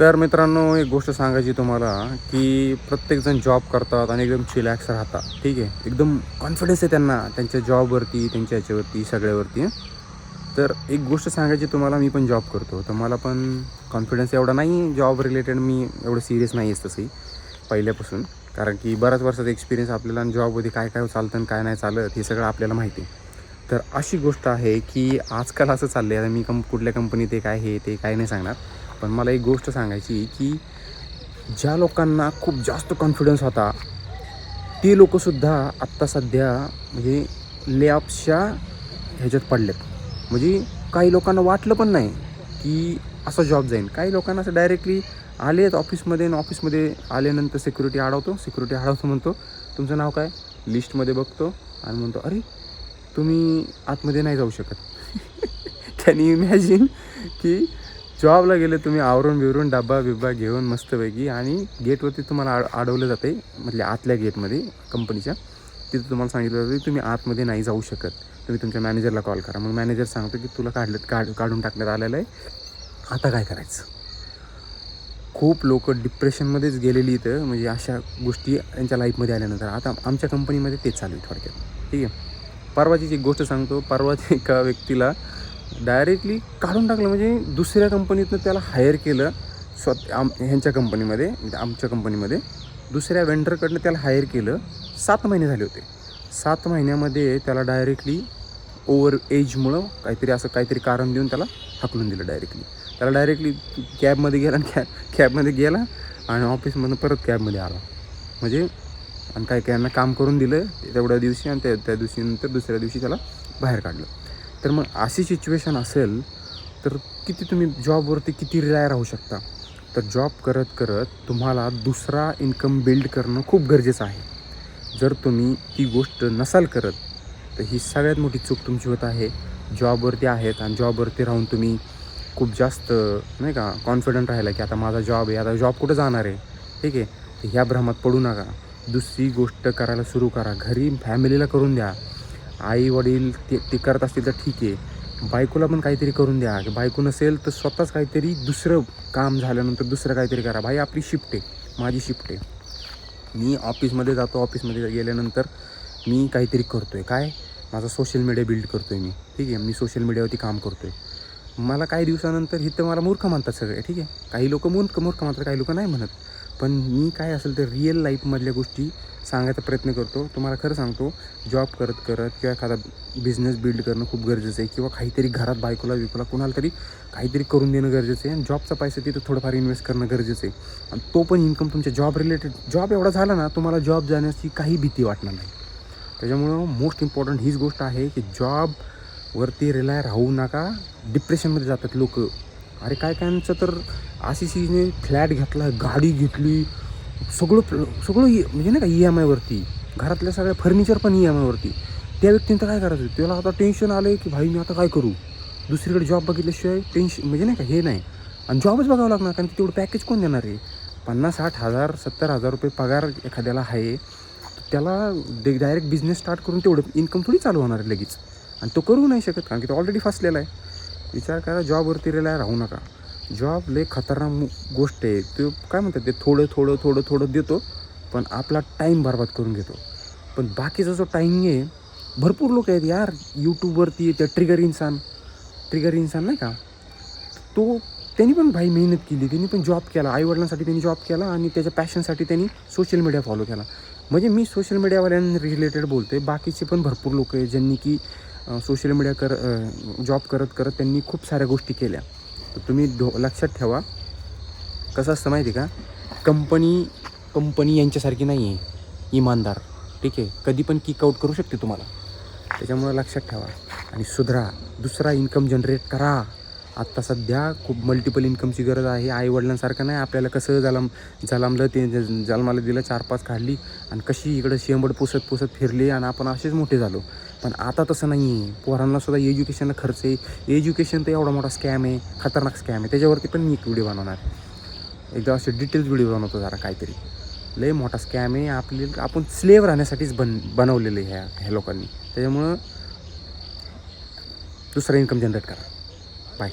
तर मित्रांनो एक गोष्ट सांगायची तुम्हाला की प्रत्येकजण जॉब करतात आणि एकदम चिलॅक्स राहतात. ठीक आहे? एकदम कॉन्फिडन्स आहे त्यांना त्यांच्या जॉबवरती त्यांच्या ह्याच्यावरती सगळ्यावरती. तर एक गोष्ट सांगायची तुम्हाला मी पण जॉब करतो. तर मला पण कॉन्फिडन्स एवढा नाही जॉब रिलेटेड मी एवढं सिरियस नाही आहे तसंही पहिल्यापासून. कारण की बऱ्याच वर्षाचा एक्सपिरियन्स आपल्याला जॉबमध्ये काय काय चालतं आणि काय नाही चालत हे सगळं आपल्याला माहिती आहे. तर अशी गोष्ट आहे की आजकाल असं चाललं आहे आता मी कं कुठल्या कंपनीत आहे काय हे ते काय नाही सांगणार. पण मला एक गोष्ट सांगायची की ज्या लोकांना खूप जास्त कॉन्फिडन्स होता ते लोकंसुद्धा आत्ता सध्या म्हणजे लेअप्सच्या ह्याच्यात पडलेत. म्हणजे काही लोकांना वाटलं पण नाही की असं जॉब जाईन. काही लोकांना असं डायरेक्टली आले आहेत ऑफिसमध्ये आणि ऑफिसमध्ये आल्यानंतर सिक्युरिटी अडवतो सिक्युरिटी अडवतो म्हणतो. तुमचं नाव काय? लिस्टमध्ये बघतो आणि म्हणतो अरे तुम्ही आतमध्ये नाही जाऊ शकत. त्यांनी इमॅजिन की जॉबला गेले तुम्ही आवरून बिवरून डब्बा बिब्बा घेऊन मस्तपैकी आणि गेटवरती तुम्हाला आड अडवलं जाते म्हटल्या आतल्या गेटमध्ये कंपनीच्या तिथं तुम्हाला सांगितलं जातं की तुम्ही आतमध्ये नाही जाऊ शकत. तुम्ही तुमच्या मॅनेजरला कॉल करा. मग मॅनेजर सांगतो की तुला काढलं काढ काढून टाकण्यात आलेलं आहे. आता काय करायचं? खूप लोक डिप्रेशनमध्येच गेलेली इथं म्हणजे अशा गोष्टी त्यांच्या लाईफमध्ये आल्यानंतर. आता आमच्या कंपनीमध्ये तेच चालू आहे थोडक्यात. ठीक आहे? परवाची एक गोष्ट सांगतो. परवाची एका व्यक्तीला डायरेक्टली काढून टाकलं. म्हणजे दुसऱ्या कंपनीतनं त्याला हायर केलं. स्वत आम ह्यांच्या कंपनीमध्ये म्हणजे आमच्या कंपनीमध्ये. दुसऱ्या वेंडरकडनं त्याला हायर केलं. सात महिने झाले होते. सात महिन्यामध्ये त्याला डायरेक्टली ओवर एजमुळं काहीतरी असं काहीतरी कारण देऊन त्याला हकलून दिलं डायरेक्टली. त्याला डायरेक्टली कॅबमध्ये गेला आणि कॅब कॅबमध्ये गेला आणि ऑफिसमधून परत कॅबमध्ये आला. म्हणजे आणि काय कायांना काम करून दिलं तेवढ्या दिवशी आणि त्या त्या दिवशी नंतर दुसऱ्या दिवशी त्याला बाहेर काढलं. तर मग अशी सिच्युएशन असेल तर किती तुम्ही जॉबवरती किती रिलाय राहू शकता? तर जॉब करत करत तुम्हाला दुसरा इन्कम बिल्ड करणं खूप गरजेचं आहे. जर तुम्ही ती गोष्ट नसाल करत तर ही सगळ्यात मोठी चूक तुमची होत आहे. जॉबवरती आहेत आणि जॉबवरती राहून तुम्ही खूप जास्त नाही का कॉन्फिडंट राहिला की आता माझा जॉब आहे आता जॉब कुठं जाणार आहे? ठीक आहे? तर ह्या भ्रमात पडू नका. दुसरी गोष्ट करायला सुरू करा. घरी फॅमिलीला करून द्या. आई वडील ते ते करत असतील तर ठीक आहे. बायकोला पण काहीतरी करून द्या. की बायको नसेल तर स्वतःच काहीतरी दुसरं काम झाल्यानंतर दुसरं काहीतरी करा. भाई आपली शिफ्ट आहे. माझी शिफ्ट आहे. मी ऑफिसमध्ये जातो. ऑफिसमध्ये गेल्यानंतर मी काहीतरी करतो आहे काय? माझा सोशल मीडिया बिल्ड करतो आहे मी. ठीक आहे? मी सोशल मीडियावरती काम करतो आहे मला काही दिवसानंतर इथं मला मूर्ख म्हणतात सगळे. ठीक आहे? काही लोक मूर्ख मूर्ख म्हणतात काही लोक नाही म्हणत. पण मी काय असेल तर रिअल लाईफमधल्या गोष्टी सांगायचा प्रयत्न करतो. तुम्हाला खरं सांगतो जॉब करत करत किंवा एखादा बिझनेस बिल्ड करणं खूप गरजेचं आहे किंवा काहीतरी घरात बायकोला विकोला कोणाला तरी काहीतरी करून देणं गरजेचं आहे. आणि जॉबचा पैसा तिथं थोडंफार इन्व्हेस्ट करणं गरजेचं आहे. आणि तो पण इन्कम तुमच्या जॉब रिलेटेड जॉब एवढा झाला ना तुम्हाला जॉब जाण्याची काही भीती वाटणार नाही. त्याच्यामुळं मोस्ट इम्पॉर्टंट हीच गोष्ट आहे की जॉबवरती रिलाय राहू नका. डिप्रेशनमध्ये जातात लोक. अरे काय कायचं तर आशिषीने फ्लॅट घेतला गाडी घेतली सगळं सगळं e- म्हणजे नाही का ई एम आयवरती घरातल्या सगळ्या फर्निचर पण ई एम आयवरती त्या व्यक्तीनं तर काय करायचं? त्याला आता टेन्शन आलं आहे की भाई मी आता काय करू? दुसरीकडे जॉब बघितल्याशिवाय टेन्शन म्हणजे नाही का हे नाही. आणि जॉबच बघावं लागणार कारण की तेवढं पॅकेज कोण देणार आहे? पन्नास साठ हजार सत्तर हजार रुपये पगार एखाद्याला आहे त्याला डायरेक्ट बिझनेस स्टार्ट करून तेवढं इन्कम थोडी चालू होणार आहे लगेच. आणि तो करू नाही शकत कारण की तो ऑलरेडी फसलेला आहे. विचार करा जॉबवरती रिलाय राहू नका. जॉब लय खतरनाक गोष्ट आहे तो काय म्हणतात ते थोडं थोडं थोडं थोडं देतो पण आपला टाईम बर्बाद करून घेतो. पण बाकीचा जो टाईम आहे भरपूर लोक आहेत यार यूट्यूबवरती त्या ट्रिगर इन्सान ट्रिगर इन्सान नाही का? तो त्यांनी पण भाई मेहनत केली त्यांनी पण जॉब केला आईवडिलांसाठी त्यांनी जॉब केला आणि त्याच्या पॅशनसाठी त्यांनी सोशल मीडिया फॉलो केला. म्हणजे मी सोशल मीडियावाल्यां रिलेटेड बोलतो आहे बाकीचे पण भरपूर लोक आहे ज्यांनी की सोशल मीडिया कर जॉब करत करत त्यांनी खूप साऱ्या गोष्टी केल्या. तर तुम्ही ढो लक्षात ठेवा. कसं असतं माहिती आहे का? कंपनी कंपनी यांच्यासारखी नाही आहे इमानदार. ठीक आहे? कधी पण किकआउट करू शकते तुम्हाला. त्याच्यामुळं लक्षात ठेवा. आणि सुधरा. दुसरा इन्कम जनरेट करा. आत्ता सध्या खूप मल्टिपल इन्कमची गरज आहे. आईवडिलांसारखं नाही. आपल्याला कसं जलम जलमलं ते जलमाला जन्माला दिलं चार पाच काढली आणि कशी इकडं शेंबड पुसत पुसत फिरली आणि आपण असेच मोठे झालो. पण आता तसं नाही आहे पोरांना सुद्धा एज्युकेशनला खर्च आहे. एज्युकेशन तर एवढा मोठा स्कॅम आहे. खतरनाक स्कॅम आहे. त्याच्यावरती पण मी एक व्हिडिओ बनवणार. एकदा असे डिटेल्स व्हिडिओ बनवतो जरा काहीतरी. लय मोठा स्कॅम आहे. आपली आपण स्लेव राहण्यासाठीच बन बनवलेलं आहे ह्या ह्या लोकांनी. त्याच्यामुळं दुसरा इन्कम जनरेट करा. बाय